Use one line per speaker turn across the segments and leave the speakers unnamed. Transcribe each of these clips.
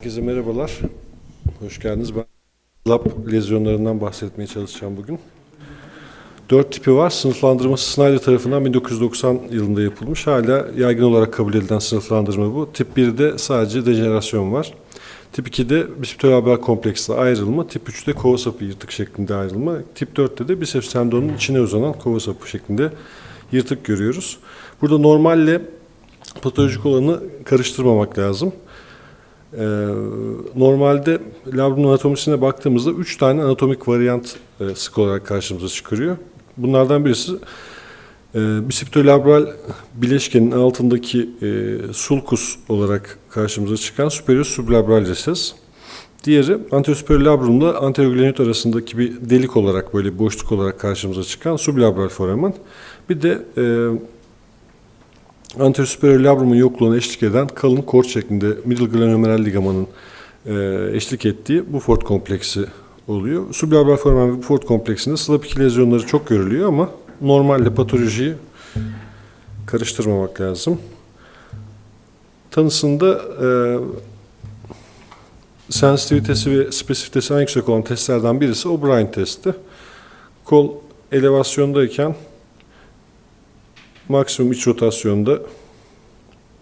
Herkese merhabalar. Hoş geldiniz. Ben lab lezyonlarından bahsetmeye çalışacağım bugün. Dört tipi var. Sınıflandırması Snyder tarafından 1990 yılında yapılmış. Hala yaygın olarak kabul edilen sınıflandırma bu. Tip 1'de sadece dejenerasyon var. Tip 2'de bispitolabral kompleksle ayrılma. Tip 3'te kova sapı yırtık şeklinde ayrılma. Tip 4'te de biceps tendonunun içine uzanan kova sapı şeklinde yırtık görüyoruz. Burada normalle patolojik olanı karıştırmamak lazım. Ee, normalde labrum anatomisine baktığımızda 3 tane anatomik varyant e, sık olarak karşımıza çıkarıyor. Bunlardan birisi e, bisipitolabral bileşkenin altındaki e, sulcus olarak karşımıza çıkan superior sublabral recess. Diğeri anterior superior labrumla anterior glenut arasındaki bir delik olarak böyle boşluk olarak karşımıza çıkan sublabral foramen. Bir de e, anterior labrumun yokluğuna eşlik eden kalın kort şeklinde middle glenohumeral ligamanın e, eşlik ettiği bu fort kompleksi oluyor. Sublabral foramen ve bu fort kompleksinde slap 2 lezyonları çok görülüyor ama normalde patolojiyi karıştırmamak lazım. Tanısında e, sensitivitesi ve spesifitesi en yüksek olan testlerden birisi O'Brien testi. Kol elevasyondayken maksimum iç rotasyonda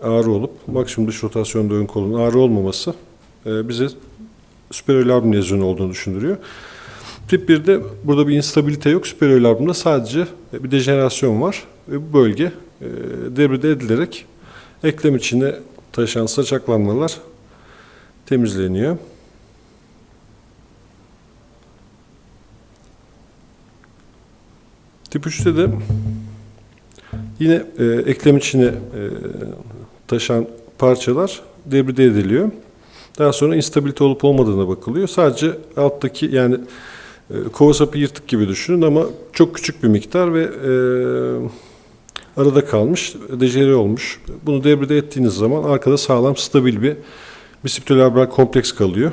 ağrı olup maksimum dış rotasyonda ön kolun ağrı olmaması e, bize superior labrum lezyonu olduğunu düşündürüyor. Tip 1'de burada bir instabilite yok. Superior labrumda sadece bir dejenerasyon var ve bu bölge e, debride edilerek eklem içine taşan saçaklanmalar temizleniyor. Tip 3'te de Yine e, eklem içine e, taşan parçalar debride ediliyor. Daha sonra instabilite olup olmadığına bakılıyor. Sadece alttaki yani e, kova sapı yırtık gibi düşünün ama çok küçük bir miktar ve e, arada kalmış, dejere olmuş. Bunu debride ettiğiniz zaman arkada sağlam, stabil bir bisipitolabral kompleks kalıyor.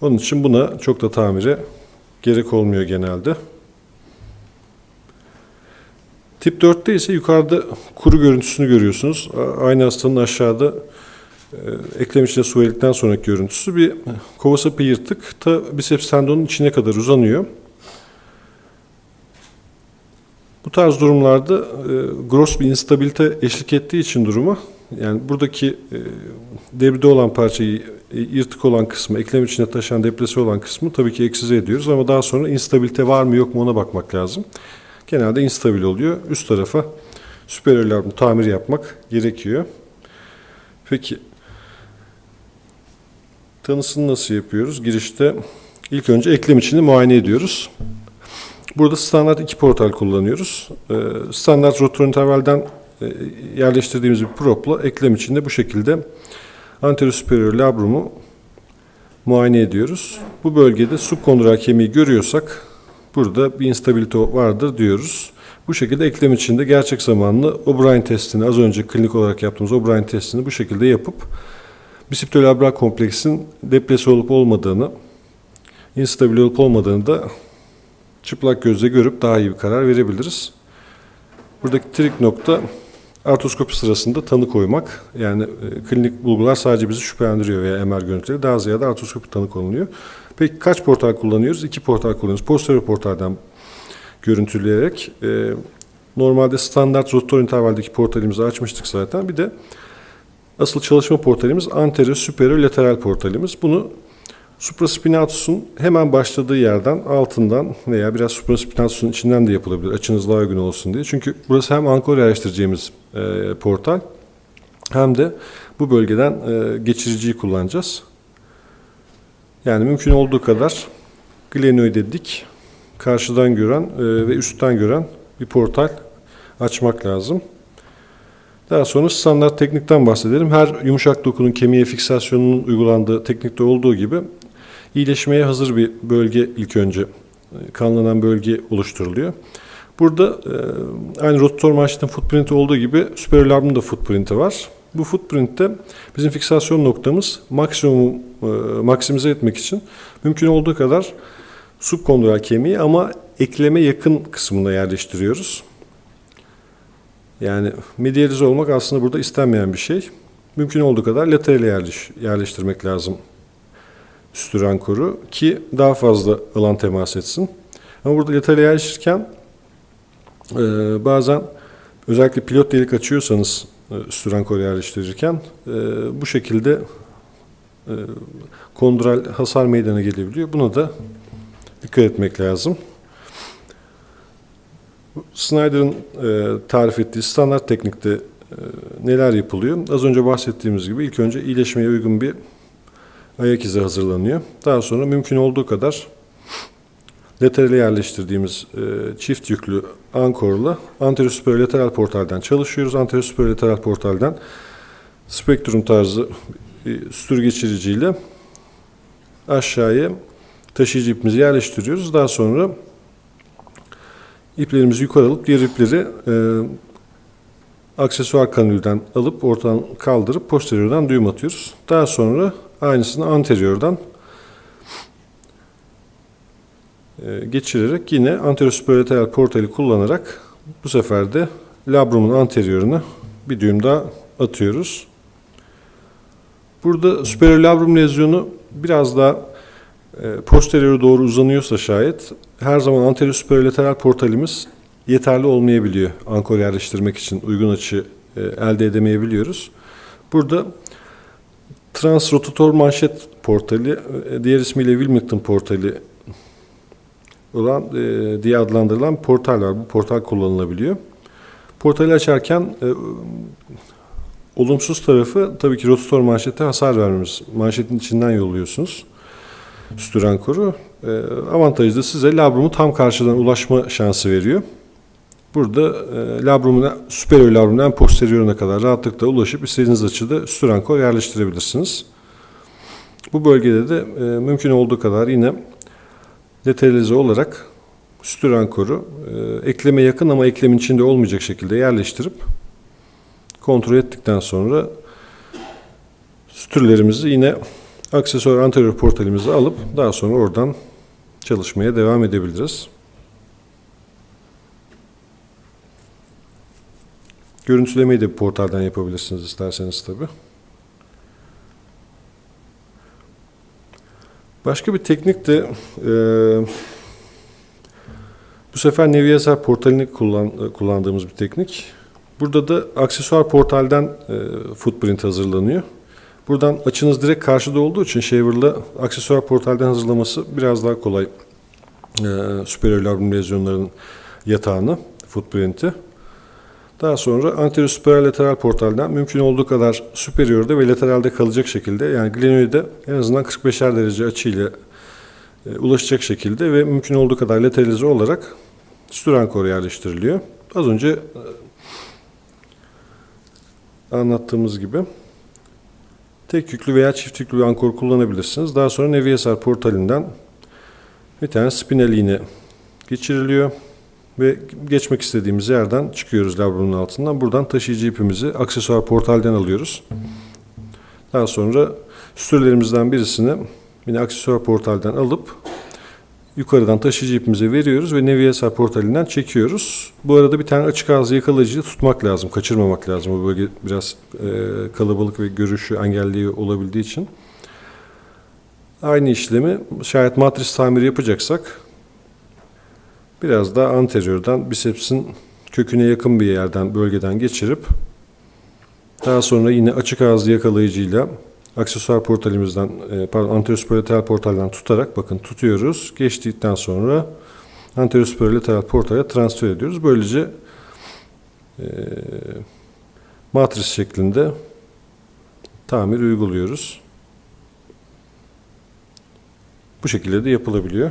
Onun için buna çok da tamire gerek olmuyor genelde. Tip 4'te ise yukarıda kuru görüntüsünü görüyorsunuz. Aynı hastanın aşağıda e, eklem içine su verdikten sonraki görüntüsü bir kova sapı yırtık ta biceps tendonun içine kadar uzanıyor. Bu tarz durumlarda e, gross bir instabilite eşlik ettiği için duruma yani buradaki e, debride olan parçayı e, yırtık olan kısmı, eklem içine taşıyan depresi olan kısmı tabii ki eksize ediyoruz ama daha sonra instabilite var mı yok mu ona bakmak lazım genelde instabil oluyor. Üst tarafa superior labrum tamir yapmak gerekiyor. Peki tanısını nasıl yapıyoruz? Girişte ilk önce eklem içini muayene ediyoruz. Burada standart iki portal kullanıyoruz. Ee, Standart rotor intervalden e, yerleştirdiğimiz bir propla eklem içinde bu şekilde anterior superior labrumu muayene ediyoruz. Bu bölgede subkondral kemiği görüyorsak burada bir instabilite vardır diyoruz. Bu şekilde eklem içinde gerçek zamanlı O'Brien testini az önce klinik olarak yaptığımız O'Brien testini bu şekilde yapıp bisipitolabral kompleksin depresi olup olmadığını, instabil olup olmadığını da çıplak gözle görüp daha iyi bir karar verebiliriz. Buradaki trik nokta artroskopi sırasında tanı koymak. Yani e, klinik bulgular sadece bizi şüphelendiriyor veya MR görüntüleri. Daha ziyade artroskopi tanı konuluyor. Peki kaç portal kullanıyoruz? İki portal kullanıyoruz. Posterior portalden görüntüleyerek e, normalde standart rotor intervaldeki portalimizi açmıştık zaten. Bir de asıl çalışma portalimiz anterior superior lateral portalimiz. Bunu supraspinatus'un hemen başladığı yerden altından veya biraz supraspinatus'un içinden de yapılabilir. Açınız daha uygun olsun diye. Çünkü burası hem ankor yerleştireceğimiz e, portal hem de bu bölgeden e, geçiriciyi kullanacağız. Yani mümkün olduğu kadar glenoide dik, karşıdan gören e, ve üstten gören bir portal açmak lazım. Daha sonra standart teknikten bahsedelim. Her yumuşak dokunun kemiğe fiksasyonunun uygulandığı teknikte olduğu gibi iyileşmeye hazır bir bölge ilk önce e, kanlanan bölge oluşturuluyor. Burada e, aynı rotator marşitin footprint'i olduğu gibi superior labrum da footprint'i var. Bu footprint'te bizim fiksasyon noktamız maksimum e, maksimize etmek için mümkün olduğu kadar subkondral kemiği ama ekleme yakın kısmına yerleştiriyoruz. Yani medialize olmak aslında burada istenmeyen bir şey. mümkün olduğu kadar laterale yerleş, yerleştirmek lazım üstü rankoru ki daha fazla alan temas etsin. Ama burada laterale yerleştirirken e, bazen özellikle pilot delik açıyorsanız e, üstü rankoru yerleştirirken e, bu şekilde e, kondural hasar meydana gelebiliyor. Buna da dikkat etmek lazım. Snyder'ın tarif ettiği standart teknikte neler yapılıyor? Az önce bahsettiğimiz gibi ilk önce iyileşmeye uygun bir ayak izi hazırlanıyor. Daha sonra mümkün olduğu kadar laterale yerleştirdiğimiz e, çift yüklü ankorla anterosuperior lateral portalden çalışıyoruz. Anterosuperior lateral portalden spektrum tarzı bir sür geçiriciyle aşağıya taşıyıcı ipimizi yerleştiriyoruz. Daha sonra iplerimizi yukarı alıp diğer ipleri e, aksesuar kanülden alıp ortadan kaldırıp posteriordan düğüm atıyoruz. Daha sonra aynısını anteriordan e, geçirerek yine anterosuperior lateral portali kullanarak bu sefer de labrumun anterioruna bir düğüm daha atıyoruz. Burada superior labrum lezyonu biraz daha e, posteriore doğru uzanıyorsa şayet her zaman anterior superior lateral portalimiz yeterli olmayabiliyor. Ankor yerleştirmek için uygun açı e, elde edemeyebiliyoruz. Burada transrotator manşet portali, e, diğer ismiyle Wilmington portali olan e, diye adlandırılan portal var. Bu portal kullanılabiliyor. Portali açarken e, olumsuz tarafı tabii ki rotator manşete hasar vermemiz. Manşetin içinden yolluyorsunuz üstü rankoru. E, avantajı da size labrumu tam karşıdan ulaşma şansı veriyor. Burada e, labrumun, superior labrumun posterioruna kadar rahatlıkla ulaşıp istediğiniz açıda üstü rankor yerleştirebilirsiniz. Bu bölgede de e, mümkün olduğu kadar yine lateralize olarak üstü rankoru e, ekleme yakın ama eklemin içinde olmayacak şekilde yerleştirip kontrol ettikten sonra sütürlerimizi yine aksesuar anterior portalimizi alıp daha sonra oradan çalışmaya devam edebiliriz. Görüntülemeyi de portaldan yapabilirsiniz isterseniz tabi. Başka bir teknik de e, bu sefer Neviasar portalini kullan, kullandığımız bir teknik. Burada da aksesuar portalden e, footprint hazırlanıyor. Buradan açınız direkt karşıda olduğu için shaver'la aksesuar portalden hazırlaması biraz daha kolay. E, superior labrum lezyonlarının yatağını, footprint'i. Daha sonra anterior superior lateral portalden mümkün olduğu kadar superior'da ve lateralde kalacak şekilde yani glenoide en azından 45'er derece açıyla e, ulaşacak şekilde ve mümkün olduğu kadar lateralize olarak stürankor yerleştiriliyor. Az önce e, anlattığımız gibi tek yüklü veya çift yüklü bir ankor kullanabilirsiniz. Daha sonra Neviasar portalinden bir tane spinal iğne geçiriliyor ve geçmek istediğimiz yerden çıkıyoruz labrumun altından. Buradan taşıyıcı ipimizi aksesuar portalden alıyoruz. Daha sonra sütürlerimizden birisini yine aksesuar portalden alıp yukarıdan taşıyıcı ipimize veriyoruz ve Neviasar portalinden çekiyoruz. Bu arada bir tane açık ağzı yakalayıcıyı tutmak lazım, kaçırmamak lazım. Bu bölge biraz e, kalabalık ve görüşü engelliyor olabildiği için. Aynı işlemi şayet matris tamiri yapacaksak biraz daha anteriordan bisepsin köküne yakın bir yerden, bölgeden geçirip daha sonra yine açık ağızlı yakalayıcıyla aksesuar portalimizden, e, pardon anterior lateral portalden tutarak bakın tutuyoruz. Geçtikten sonra anterior lateral portale transfer ediyoruz. Böylece e, matris şeklinde tamir uyguluyoruz. Bu şekilde de yapılabiliyor.